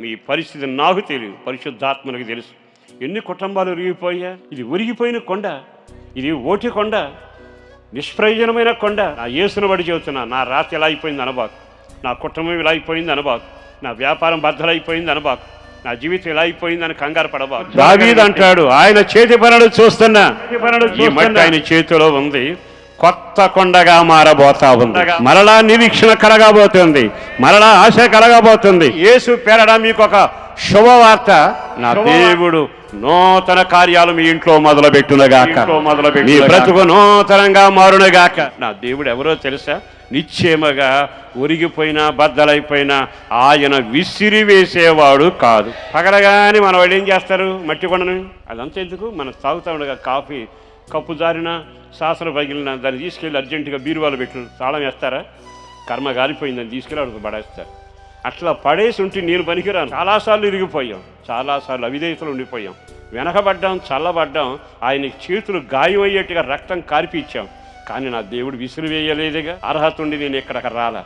మీ పరిస్థితి నాకు తెలియదు. పరిశుద్ధాత్మలకు తెలుసు. ఎన్ని కుటుంబాలు ఉరిగిపోయా ఇది ఉరిగిపోయిన కొండ. ఇది ఓటి కొండ. నిష్ప్రయోజనమైన కొండ. నా యేసును బడి చెబుతున్నా నా రాత్రి ఎలా అయిపోయింది అనబాకు. నా కుటుంబం ఇలా అయిపోయింది అనబాకు. నా వ్యాపారం బద్దలైపోయింది అనబాకు. నా జీవితం ఎలా అయిపోయిందని కంగారు పడబాకు. దావీద్ అంటాడు ఆయన చేతి పనులు చూస్తున్నా. ఈ మట్టి ఆయన చేతిలో ఉంది. కొత్త కొండగా మారబోతా ఉంది. మరలా నిరీక్షణ కలగబోతుంది. మరలా ఆశ కలగబోతుంది. యేసు పేరడ మీకు ఒక శుభవార్త. నా దేవుడు నూతన కార్యాలు మీ ఇంట్లో మొదలుపెట్టునుగాక. మీ బ్రతుకు నూతనంగా మారునుగాక. నా దేవుడు ఎవరో తెలుసా? నిశ్చయముగా ఒరిగిపోయినా బద్దలైపోయినా ఆయన విసిరి వేసేవాడు కాదు. పగలగాని మన వాళ్ళు ఏం చేస్తారు? మట్టి కొండని? అదంతా ఎందుకు? మనం తాగుతా ఉండగా కాఫీ కప్పు జారిన శాసన పగిలిన దాన్ని తీసుకెళ్ళి అర్జెంటుగా బీరువాలు పెట్టిన తాళం వేస్తారా? కర్మ గాలిపోయిందని తీసుకెళ్ళి అడుగు పడేస్తారు. అట్లా పడేసి ఉంటే నేను పనికిరాను. చాలాసార్లు ఇరిగిపోయాం. చాలాసార్లు అవిధేయతలు ఉండిపోయాం. వెనకబడ్డాం చల్లబడ్డాం. ఆయన చేతులు గాయం అయ్యేట్టుగా రక్తం కార్పిచ్చాం కానీ నా దేవుడు విసిరివేయలేదుగా. అర్హత ఉండి నేను ఇక్కడికి రాలా.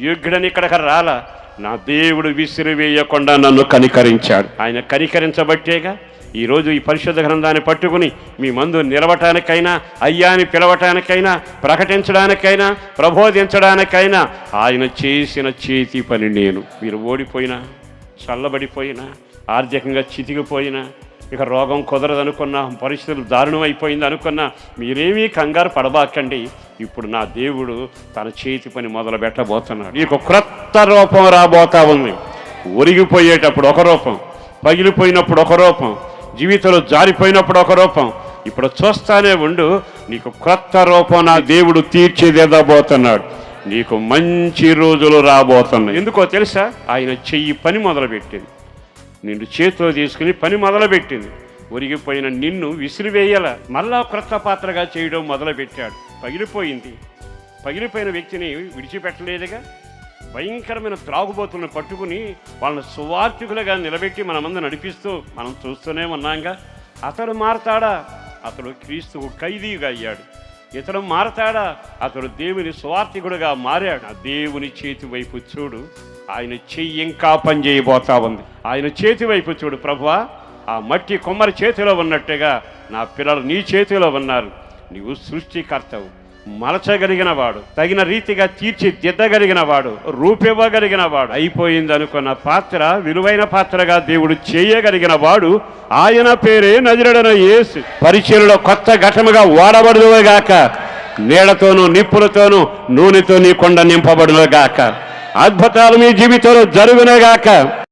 యోగ్యుడని ఇక్కడికి రాలా. నా దేవుడు విసిరివేయకుండా నన్ను కనికరించాడు. ఆయన కనికరించబట్టేగా ఈరోజు ఈ పరిశుద్ధ గ్రంథాన్ని పట్టుకుని మీ మందు నిలవటానికైనా అయ్యాని పిలవటానికైనా ప్రకటించడానికైనా ప్రబోధించడానికైనా ఆయన చేసిన చేతి పని నేను. మీరు ఓడిపోయినా చల్లబడిపోయినా ఆర్థికంగా చితికిపోయినా ఇక రోగం కుదరదనుకున్నా పరిస్థితులు దారుణం అయిపోయింది అనుకున్నా మీరేమీ కంగారు పడబాకండి. ఇప్పుడు నా దేవుడు తన చేతి పని మొదలు పెట్టబోతున్నాడు. నీకు క్రొత్త రూపం రాబోతా ఉంది. ఒరిగిపోయేటప్పుడు ఒక రూపం పగిలిపోయినప్పుడు ఒక రూపం జీవితంలో జారిపోయినప్పుడు ఒక రూపం. ఇప్పుడు చూస్తానే ఉండు నీకు క్రొత్త రూపం నా దేవుడు తీర్చిదిద్దబోతున్నాడు. నీకు మంచి రోజులు రాబోతున్నాయి. ఎందుకో తెలుసా? ఆయన చెయ్యి పని మొదలుపెట్టింది. నిన్ను చేతిలో తీసుకుని పని మొదలుపెట్టింది. ఒరిగిపోయిన నిన్ను విసిరివేయాల మళ్ళా క్రొత్త పాత్రగా చేయడం మొదలుపెట్టాడు. పగిలిపోయింది. పగిలిపోయిన వ్యక్తిని విడిచిపెట్టలేదుగా? భయంకరమైన త్రాగుబోతులను పట్టుకుని వాళ్ళని సువార్థికులుగా నిలబెట్టి మన నడిపిస్తూ మనం చూస్తూనే ఉన్నాంగా. అతడు మారతాడా? అతడు క్రీస్తుకు ఖైదీగా అయ్యాడు. ఇతడు మారతాడా? అతడు దేవుని స్వార్థికుడుగా మారాడు. ఆ దేవుని చేతి వైపు చూడు. ఆయన చెయ్యి ఇంకా పనిచేయబోతా ఉంది. ఆయన చేతి వైపు చూడు ప్రభువా. ఆ మట్టి కొమ్మరి చేతిలో ఉన్నట్టుగా నా పిల్లలు నీ చేతిలో ఉన్నారు. నీవు సృష్టికర్తవు. మలచగలిగిన వాడు తగిన రీతిగా తీర్చిదిద్దగలిగిన వాడు రూపివ్వగలిగిన వాడు అయిపోయింది అనుకున్న పాత్ర విలువైన పాత్రగా దేవుడు చేయగలిగిన వాడు ఆయన పేరే నజరడన యేసు. పరిచయలో కొత్త ఘటముగా వాడబడుగాక నీళ్ళతోనూ నిప్పులతోనూ నూనెతో నీ కొండ నింపబడుగాక అద్భుతాలు మీ జీవితంలో జరుగునగాక.